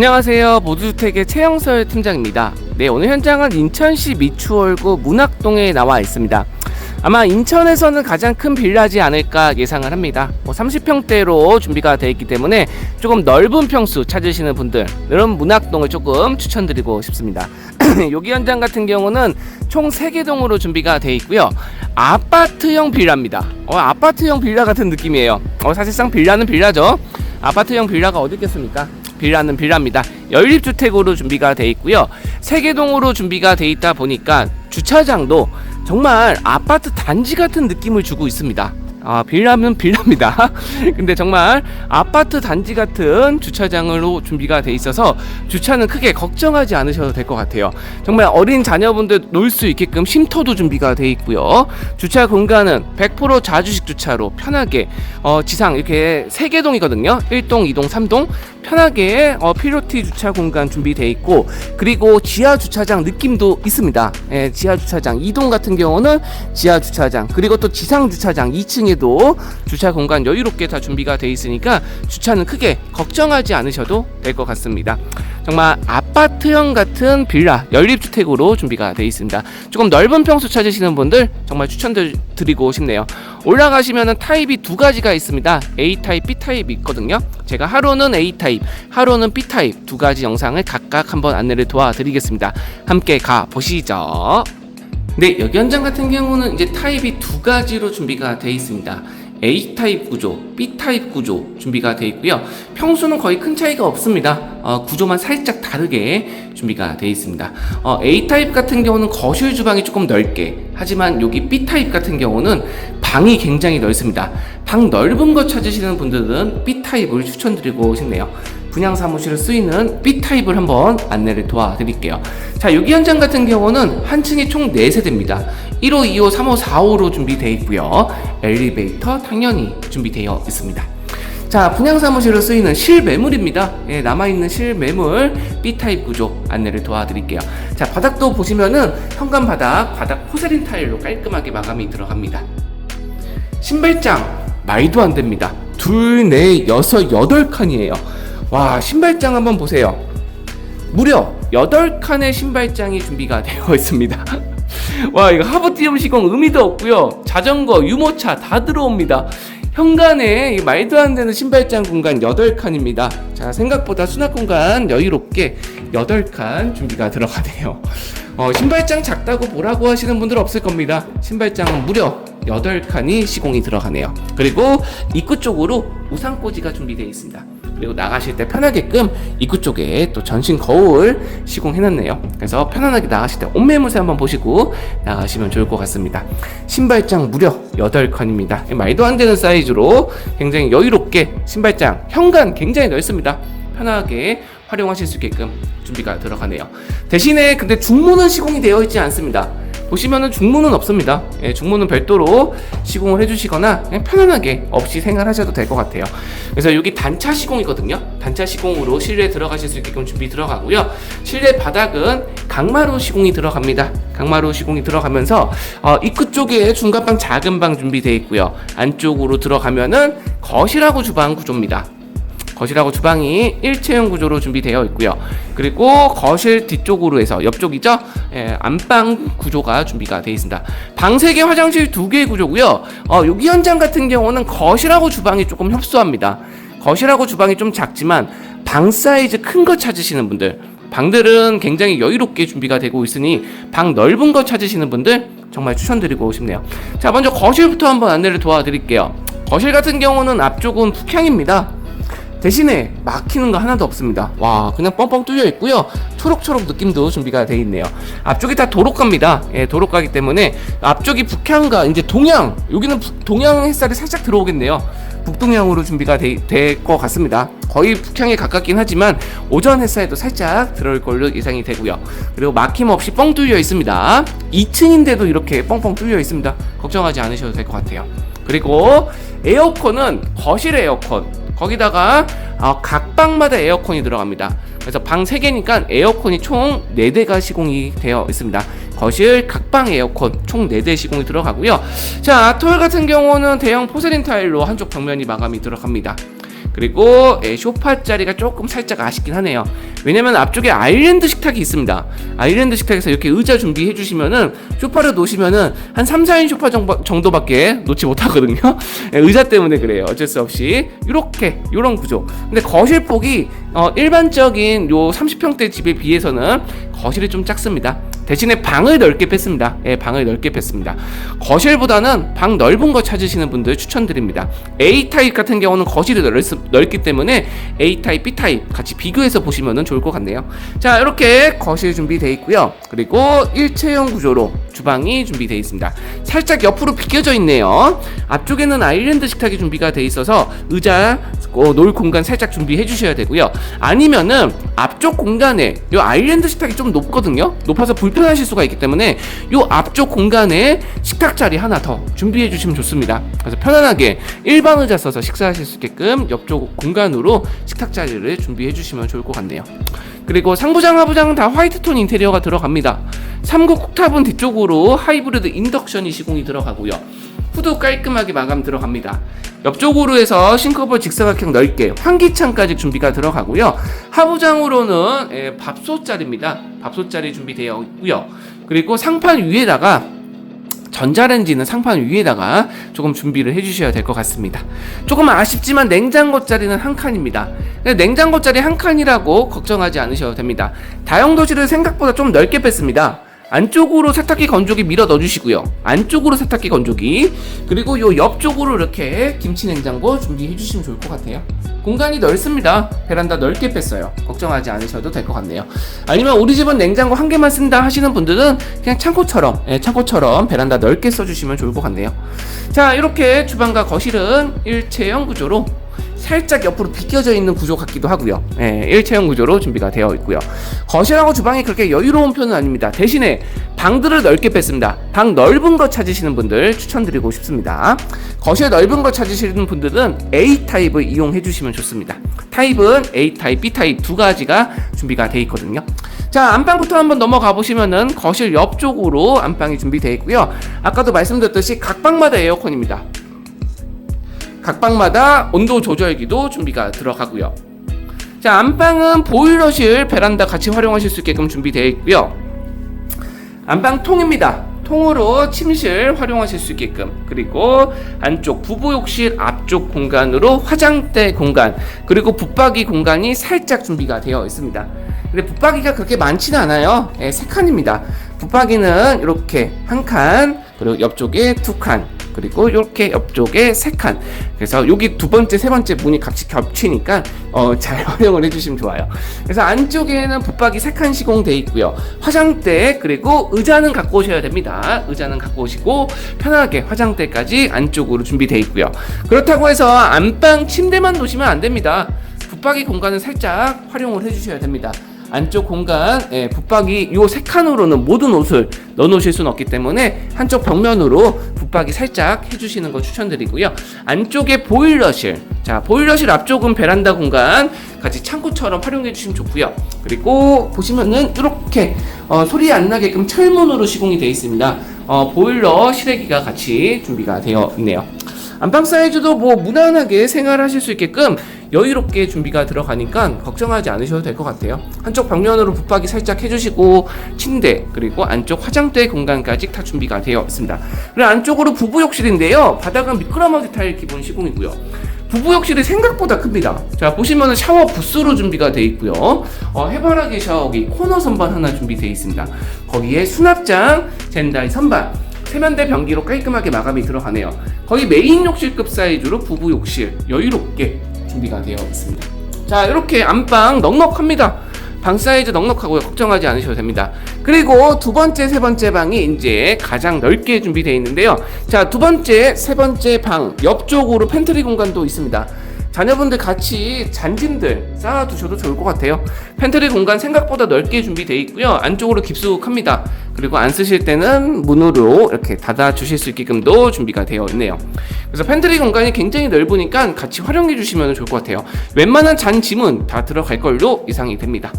안녕하세요. 모두주택의 최영설 팀장입니다. 네, 오늘 현장은 인천시 미추홀구 문학동에 나와 있습니다. 아마 인천에서는 가장 큰 빌라지 않을까 예상을 합니다. 뭐 30평대로 준비가 되어 있기 때문에 조금 넓은 평수 찾으시는 분들은 문학동을 조금 추천드리고 싶습니다. 여기 현장 같은 경우는 총 3개 동으로 준비가 되어 있고요. 아파트형 빌라입니다. 어, 아파트형 빌라 같은 느낌이에요. 어, 사실상 빌라는 빌라죠. 아파트형 빌라가 어디 있겠습니까? 빌라는 빌라입니다. 연립주택으로 준비가 돼 있고요. 세개동으로 준비가 돼 있다 보니까 주차장도 정말 아파트 단지 같은 느낌을 주고 있습니다. 아, 빌라면 빌라입니다. 근데 정말 아파트 단지 같은 주차장으로 준비가 돼 있어서 주차는 크게 걱정하지 않으셔도 될 것 같아요. 정말 어린 자녀분들 놀 수 있게끔 쉼터도 준비가 돼 있고요. 주차 공간은 100% 자주식 주차로 편하게 어, 지상 이렇게 세 개 동이거든요. 1동, 2동, 3동 편하게 어, 필로티 주차 공간 준비돼 있고 그리고 지하 주차장 느낌도 있습니다. 예, 지하 주차장 2동 같은 경우는 지하 주차장 그리고 또 지상 주차장 2층에 도 주차 공간 여유롭게 다 준비가 돼 있으니까 주차는 크게 걱정하지 않으셔도 될 것 같습니다. 정말 아파트형 같은 빌라 연립주택으로 준비가 되어 있습니다. 조금 넓은 평수 찾으시는 분들 정말 추천드리고 싶네요. 올라가시면은 타입이 두 가지가 있습니다. A 타입, B 타입이 있거든요. 제가 하루는 A 타입, 하루는 B 타입 두 가지 영상을 각각 한번 안내를 도와드리겠습니다. 함께 가 보시죠. 네, 여기 현장 같은 경우는 이제 타입이 두 가지로 준비가 되어 있습니다. A 타입 구조, B 타입 구조 준비가 되어 있고요. 평수는 거의 큰 차이가 없습니다. 어, 구조만 살짝 다르게 준비가 되어 있습니다. 어, A 타입 같은 경우는 거실 주방이 조금 넓게, 하지만 여기 B 타입 같은 경우는 방이 굉장히 넓습니다. 방 넓은 거 찾으시는 분들은 B 타입을 추천드리고 싶네요. 분양 사무실을 쓰이는 B 타입을 한번 안내를 도와드릴게요. 자, 여기 현장 같은 경우는 한 층이 총 4세대입니다. 1호, 2호, 3호, 4호로 준비되어 있고요. 엘리베이터 당연히 준비되어 있습니다. 자, 분양 사무실로 쓰이는 실매물입니다. 예, 남아있는 실매물 B타입 구조 안내를 도와드릴게요. 자, 바닥도 보시면은 현관 바닥, 바닥 포세린 타일로 깔끔하게 마감이 들어갑니다. 신발장 말도 안 됩니다. 둘, 넷, 여섯, 여덟 칸이에요. 와, 신발장 한번 보세요. 무려 8칸의 신발장이 준비가 되어 있습니다. 와, 이거 하부티움 시공 의미도 없고요. 자전거, 유모차 다 들어옵니다. 현관에 이 말도 안 되는 신발장 공간 8칸입니다. 자, 생각보다 수납 공간 여유롭게 8칸 준비가 들어가네요. 어, 신발장 작다고 뭐라고 하시는 분들 없을 겁니다. 신발장은 무려 8칸이 시공이 들어가네요. 그리고 입구 쪽으로 우산꽂이가 준비되어 있습니다. 그리고 나가실 때 편하게끔 입구 쪽에 또 전신 거울 시공해놨네요. 그래서 편안하게 나가실 때 옷매무새 한번 보시고 나가시면 좋을 것 같습니다. 신발장 무려 8칸입니다. 말도 안 되는 사이즈로 굉장히 여유롭게 신발장 현관 굉장히 넓습니다. 편하게 활용하실 수 있게끔 준비가 들어가네요. 대신에 근데 중문은 시공이 되어 있지 않습니다. 보시면은 중문은 없습니다. 예, 중문은 별도로 시공을 해주시거나 그냥 편안하게 없이 생활하셔도 될 것 같아요. 그래서 여기 단차 시공이거든요. 단차 시공으로 실내 들어가실 수 있게끔 준비 들어가고요. 실내 바닥은 강마루 시공이 들어갑니다. 강마루 시공이 들어가면서 어, 입구 쪽에 중간방 작은 방 준비되어 있고요. 안쪽으로 들어가면은 거실하고 주방 구조입니다. 거실하고 주방이 일체형 구조로 준비되어 있고요. 그리고 거실 뒤쪽으로 해서 옆쪽이죠. 예, 안방 구조가 준비가 되어 있습니다. 방 3개, 화장실 2개의 구조고요. 어, 여기 현장 같은 경우는 거실하고 주방이 조금 협소합니다. 거실하고 주방이 좀 작지만 방 사이즈 큰 거 찾으시는 분들 방들은 굉장히 여유롭게 준비가 되고 있으니 방 넓은 거 찾으시는 분들 정말 추천드리고 싶네요. 자, 먼저 거실부터 한번 안내를 도와드릴게요. 거실 같은 경우는 앞쪽은 북향입니다. 대신에 막히는 거 하나도 없습니다. 와, 그냥 뻥뻥 뚫려 있고요. 초록초록 느낌도 준비가 돼 있네요. 앞쪽이 다 도로가입니다. 예, 도로가기 때문에 앞쪽이 북향과 이제 동향, 여기는 북, 동향 햇살이 살짝 들어오겠네요. 북동향으로 준비가 될 것 같습니다. 거의 북향에 가깝긴 하지만 오전 햇살도 살짝 들어올 걸로 예상이 되고요. 그리고 막힘없이 뻥 뚫려 있습니다. 2층인데도 이렇게 뻥뻥 뚫려 있습니다. 걱정하지 않으셔도 될 것 같아요. 그리고 에어컨은 거실 에어컨 거기다가 어, 각 방마다 에어컨이 들어갑니다. 그래서 방 3개니까 에어컨이 총 4대가 시공이 되어 있습니다. 거실 각방 에어컨 총 4대 시공이 들어가고요. 자, 토일 같은 경우는 대형 포세린 타일로 한쪽 벽면이 마감이 들어갑니다. 그리고 예, 소파 자리가 조금 살짝 아쉽긴 하네요. 왜냐면 앞쪽에 아일랜드 식탁이 있습니다. 아일랜드 식탁에서 이렇게 의자 준비해 주시면은 소파를 놓으시면은 한 3, 4인 소파 정도, 정도 밖에 놓지 못하거든요. 예, 의자 때문에 그래요. 어쩔 수 없이 이렇게 이런 구조. 근데 거실 폭이 어, 일반적인 요 30평대 집에 비해서는 거실이 좀 작습니다. 대신에 방을 넓게 뺐습니다. 예, 방을 넓게 뺐습니다. 거실보다는 방 넓은 거 찾으시는 분들 추천드립니다. A 타입 같은 경우는 거실이 넓, 넓기 때문에 A 타입, B 타입 같이 비교해서 보시면 좋을 것 같네요. 자, 이렇게 거실 준비되어 있고요. 그리고 일체형 구조로 주방이 준비되어 있습니다. 살짝 옆으로 비껴져 있네요. 앞쪽에는 아일랜드 식탁이 준비가 되어 있어서 의자 어, 놓을 공간 살짝 준비해 주셔야 되고요. 아니면은 앞쪽 공간에 이 아일랜드 식탁이 좀 높거든요. 높아서 불편하실 수가 있기 때문에 이 앞쪽 공간에 식탁 자리 하나 더 준비해 주시면 좋습니다. 그래서 편안하게 일반 의자 써서 식사하실 수 있게끔 옆쪽 공간으로 식탁 자리를 준비해 주시면 좋을 것 같네요. 그리고 상부장 하부장 다 화이트 톤 인테리어가 들어갑니다. 3구 쿡탑은 뒤쪽으로 하이브리드 인덕션이 시공이 들어가고요. 후드 깔끔하게 마감 들어갑니다. 옆쪽으로 해서 싱크볼 직사각형 넓게 환기창까지 준비가 들어가고요. 하부장으로는 예, 밥솥자리입니다. 밥솥자리 준비되어 있고요. 그리고 상판 위에다가 전자레인지는 상판 위에다가 조금 준비를 해주셔야 될 것 같습니다. 조금 아쉽지만 냉장고 자리는 한 칸입니다. 냉장고 자리 한 칸이라고 걱정하지 않으셔도 됩니다. 다용도실을 생각보다 좀 넓게 뺐습니다. 안쪽으로 세탁기 건조기 밀어 넣어주시고요. 안쪽으로 세탁기 건조기 그리고 요 옆쪽으로 이렇게 김치 냉장고 준비해 주시면 좋을 것 같아요. 공간이 넓습니다. 베란다 넓게 뺐어요. 걱정하지 않으셔도 될 것 같네요. 아니면 우리 집은 냉장고 한 개만 쓴다 하시는 분들은 그냥 창고처럼 예, 창고처럼 베란다 넓게 써주시면 좋을 것 같네요. 자 이렇게 주방과 거실은 일체형 구조로 살짝 옆으로 비껴져 있는 구조 같기도 하고요. 예, 일체형 구조로 준비가 되어 있고요. 거실하고 주방이 그렇게 여유로운 편은 아닙니다. 대신에 방들을 넓게 뺐습니다. 방 넓은 거 찾으시는 분들 추천드리고 싶습니다. 거실 넓은 거 찾으시는 분들은 A 타입을 이용해 주시면 좋습니다. 타입은 A 타입, B 타입 두 가지가 준비가 되어 있거든요. 자, 안방부터 한번 넘어가 보시면은 거실 옆쪽으로 안방이 준비되어 있고요. 아까도 말씀드렸듯이 각 방마다 에어컨입니다. 각 방마다 온도 조절기도 준비가 들어가고요. 자, 안방은 보일러실, 베란다 같이 활용하실 수 있게끔 준비되어 있고요. 안방 통입니다. 통으로 침실 활용하실 수 있게끔 그리고 안쪽 부부욕실 앞쪽 공간으로 화장대 공간 그리고 붙박이 공간이 살짝 준비가 되어 있습니다. 근데 붙박이가 그렇게 많지는 않아요. 예, 세 칸입니다. 붙박이는 이렇게 한 칸, 그리고 옆쪽에 두 칸, 그리고 이렇게 옆쪽에 세 칸. 그래서 여기 두 번째, 세 번째 문이 같이 겹치니까 어, 잘 활용을 해주시면 좋아요. 그래서 안쪽에는 붙박이 세 칸 시공돼 있고요. 화장대 그리고 의자는 갖고 오셔야 됩니다. 의자는 갖고 오시고 편하게 화장대까지 안쪽으로 준비돼 있고요. 그렇다고 해서 안방 침대만 놓으시면 안 됩니다. 붙박이 공간은 살짝 활용을 해주셔야 됩니다. 안쪽 공간, 예, 붙박이 요 세 칸으로는 모든 옷을 넣어 놓으실 수는 없기 때문에 한쪽 벽면으로 붙박이 살짝 해주시는 거 추천드리고요. 안쪽에 보일러실, 자 보일러실 앞쪽은 베란다 공간 같이 창고처럼 활용해 주시면 좋고요. 그리고 보시면은 이렇게 어, 소리 안 나게끔 철문으로 시공이 되어 있습니다. 어, 보일러 실외기가 같이 준비가 되어 있네요. 안방 사이즈도 뭐 무난하게 생활하실 수 있게끔 여유롭게 준비가 들어가니까 걱정하지 않으셔도 될 것 같아요. 한쪽 벽면으로 붙박이 살짝 해주시고 침대 그리고 안쪽 화장대 공간까지 다 준비가 되어 있습니다. 그리고 안쪽으로 부부 욕실인데요. 바닥은 미끄러마기 타일 기본 시공이고요. 부부 욕실이 생각보다 큽니다. 자 보시면은 샤워 부스로 준비가 되어 있고요. 어, 해바라기 샤워기 코너 선반 하나 준비되어 있습니다. 거기에 수납장, 젠다이 선반, 세면대 변기로 깔끔하게 마감이 들어가네요. 거의 메인 욕실급 사이즈로 부부 욕실 여유롭게 준비가 되어 있습니다. 자 이렇게 안방 넉넉합니다. 방 사이즈 넉넉하고요. 걱정하지 않으셔도 됩니다. 그리고 두 번째, 세 번째 방이 이제 가장 넓게 준비되어 있는데요. 자, 두 번째, 세 번째 방 옆쪽으로 팬트리 공간도 있습니다. 자녀분들 같이 잔짐들 쌓아두셔도 좋을 것 같아요. 팬트리 공간 생각보다 넓게 준비되어 있고요. 안쪽으로 깊숙합니다. 그리고 안 쓰실 때는 문으로 이렇게 닫아 주실 수 있게끔도 준비가 되어 있네요. 그래서 팬트리 공간이 굉장히 넓으니까 같이 활용해 주시면 좋을 것 같아요. 웬만한 잔 짐은 다 들어갈 걸로 예상이 됩니다.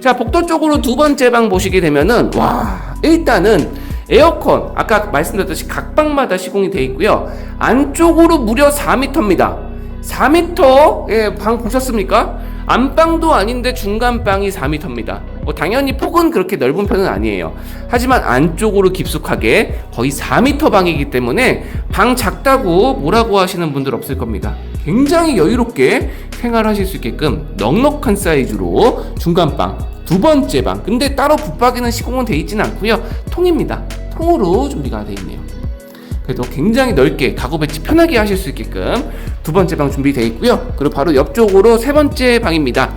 자, 복도 쪽으로 두 번째 방 보시게 되면은 와, 일단은 에어컨 아까 말씀드렸듯이 각 방마다 시공이 되어 있고요. 안쪽으로 무려 4m입니다. 4m 예, 방 보셨습니까? 안방도 아닌데 중간방이 4m입니다. 뭐 당연히 폭은 그렇게 넓은 편은 아니에요. 하지만 안쪽으로 깊숙하게 거의 4m 방이기 때문에 방 작다고 뭐라고 하시는 분들 없을 겁니다. 굉장히 여유롭게 생활하실 수 있게끔 넉넉한 사이즈로 중간방 두 번째 방. 근데 따로 붙박이는 시공은 돼 있지는 않고요. 통입니다. 통으로 준비가 돼 있네요. 그래도 굉장히 넓게 가구 배치 편하게 하실 수 있게끔 두 번째 방 준비되어 있고요. 그리고 바로 옆쪽으로 세 번째 방입니다.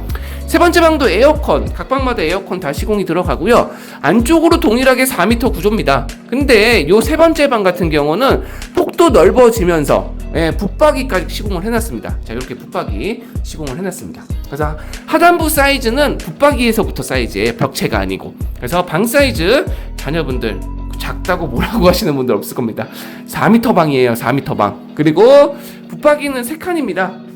세 번째 방도 에어컨, 각 방마다 에어컨 다 시공이 들어가고요. 안쪽으로 동일하게 4m 구조입니다. 근데 요 세 번째 방 같은 경우는 폭도 넓어지면서 예, 붙박이까지 시공을 해놨습니다. 자, 이렇게 붙박이 시공을 해놨습니다. 그래서 하단부 사이즈는 붙박이에서부터 사이즈의 벽체가 아니고 그래서 방 사이즈 자녀분들 작다고 뭐라고 하시는 분들 없을 겁니다. 4m 방이에요. 4m 방. 그리고 붙박이는 3칸입니다.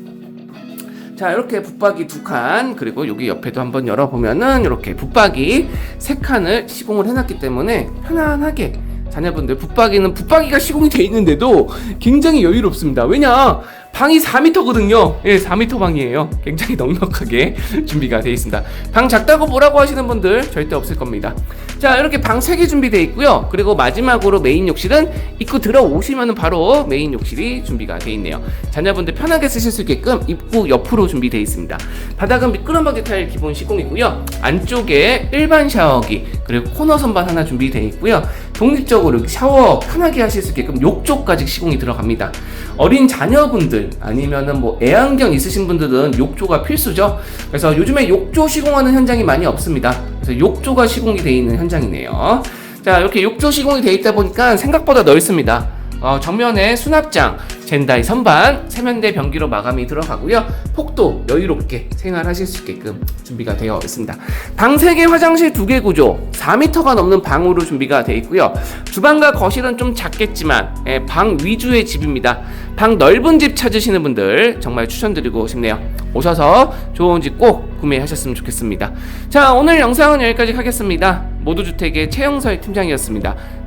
자, 이렇게 붙박이 두 칸, 그리고 여기 옆에도 한번 열어보면은 이렇게 붙박이 세 칸을 시공을 해놨기 때문에 편안하게 자녀분들 붙박이는 붙박이가 시공이 돼 있는데도 굉장히 여유롭습니다. 왜냐? 방이 4m거든요. 예, 4m 방이에요. 굉장히 넉넉하게 준비가 되어 있습니다. 방 작다고 뭐라고 하시는 분들 절대 없을 겁니다. 자, 이렇게 방 3개 준비되어 있고요. 그리고 마지막으로 메인 욕실은 입구 들어오시면 바로 메인 욕실이 준비가 되어 있네요. 자녀분들 편하게 쓰실 수 있게끔 입구 옆으로 준비되어 있습니다. 바닥은 미끄럼바디 타일 기본 시공이고요. 안쪽에 일반 샤워기 그리고 코너 선반 하나 준비되어 있고요. 독립적으로 샤워 편하게 하실 수 있게끔 욕조까지 시공이 들어갑니다. 어린 자녀분들 아니면은 뭐 애완견 있으신 분들은 욕조가 필수죠. 그래서 요즘에 욕조 시공하는 현장이 많이 없습니다. 그래서 욕조가 시공이 되어 있는 현장이네요. 자 이렇게 욕조 시공이 되어 있다 보니까 생각보다 넓습니다. 어, 정면에 수납장, 젠다이 선반, 세면대 변기로 마감이 들어가고요. 폭도 여유롭게 생활하실 수 있게끔 준비가 되어 있습니다. 방 3개, 화장실 2개 구조, 4m가 넘는 방으로 준비가 되어 있고요. 주방과 거실은 좀 작겠지만 예, 방 위주의 집입니다. 방 넓은 집 찾으시는 분들 정말 추천드리고 싶네요. 오셔서 좋은 집 꼭 구매하셨으면 좋겠습니다. 자, 오늘 영상은 여기까지 하겠습니다. 모두주택의 최영설 팀장이었습니다.